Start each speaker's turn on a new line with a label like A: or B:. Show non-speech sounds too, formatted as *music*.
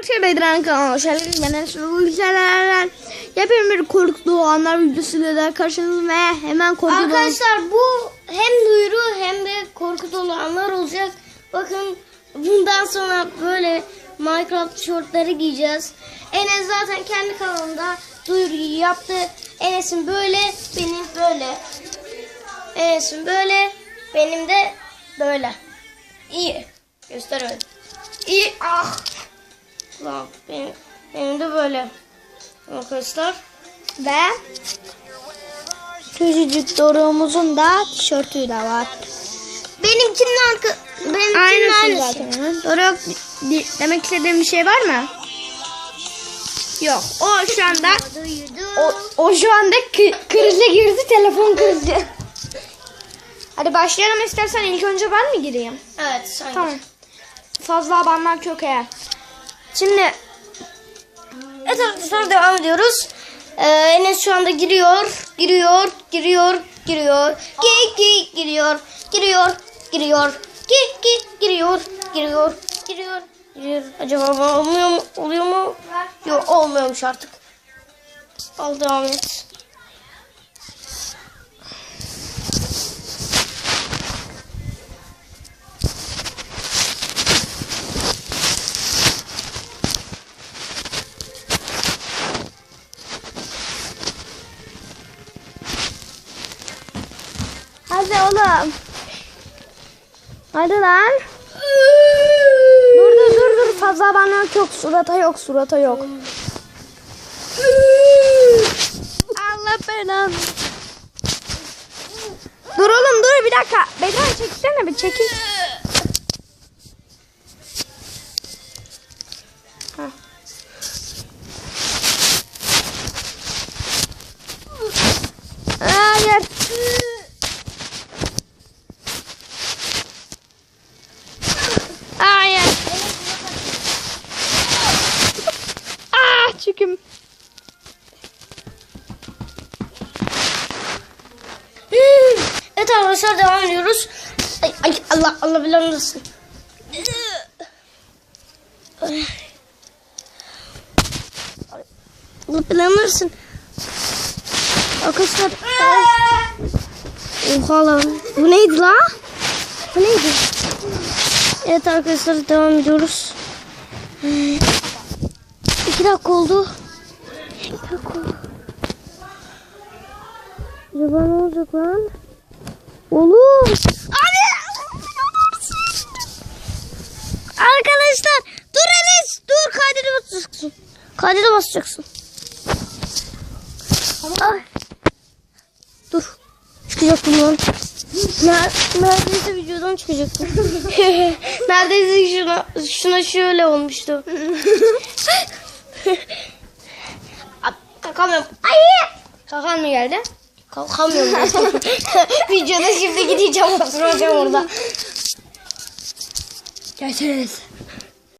A: Arkadaşlar Bedran kanalıma hoş geldiniz. Ben güzeller. Yapıyorum bir korktuğu anlar videosuyla da karşınızda ve hemen korktuğu
B: Arkadaşlar bu hem duyuru hem de korku dolu anlar olacak. Bakın bundan sonra böyle Minecraft şortları giyeceğiz. Enes zaten kendi kanalında duyuruyu yaptı. Enes'in böyle, benim böyle. Enes'in böyle, benim de böyle. İyi. Göster öyle. İyi. Ah. Lan benim, benim de böyle. Arkadaşlar.
A: ve küçücük Doruk'umuzun da tişörtü de var.
B: Benimkinin arka... Benimkinin
A: Aynısı
B: aynısı.
A: zaten. Doruk demek istediğin bir şey var mı? Yok. O şu anda o, o şu anda krize girdi. Telefon krizi. Hadi başlayalım istersen ilk önce ben mi gireyim?
B: Evet sen
A: Tamam. Fazla abanlar çok eğer. Şimdi
B: Evet arkadaşlar devam ediyoruz. Ee, Enes şu anda giriyor, giriyor, giriyor, giriyor, ki ki giriyor, giriyor, giriyor, ki ki giriyor, giriyor, giriyor, giriyor. Acaba olmuyor mu? Oluyor mu? Yok olmuyormuş artık. Al devam et.
A: Hadi oğlum. Hadi lan. Dur dur dur dur fazla abanmak yok. Surata yok surata yok. Allah belanı. Dur oğlum dur bir dakika. Bedran çekilsene bir çekil. Ah çüküm.
B: Evet arkadaşlar devam ediyoruz. Ay, ay Allah Allah bilen nasıl? Allah bilen nasıl? Arkadaşlar. Oha lan. Bu neydi la? Bu neydi? Evet arkadaşlar devam ediyoruz. İki dakika oldu. İki dakika oldu. Acaba ne olacak lan? Oğlum. Abi. Arkadaşlar dur Enes dur kaydede basacaksın. Kaydede basacaksın. Ay. Dur. Çıkacaktım lan. Ner neredeyse videodan çıkacaktım. *laughs* neredeyse şuna, şuna şöyle olmuştu. *laughs* Abi, Kalkamıyorum. Ay!
A: Kakan mı geldi?
B: Kalkamıyorum. *laughs* Videoda şimdi gideceğim oturacağım orada.
A: Gelseniz.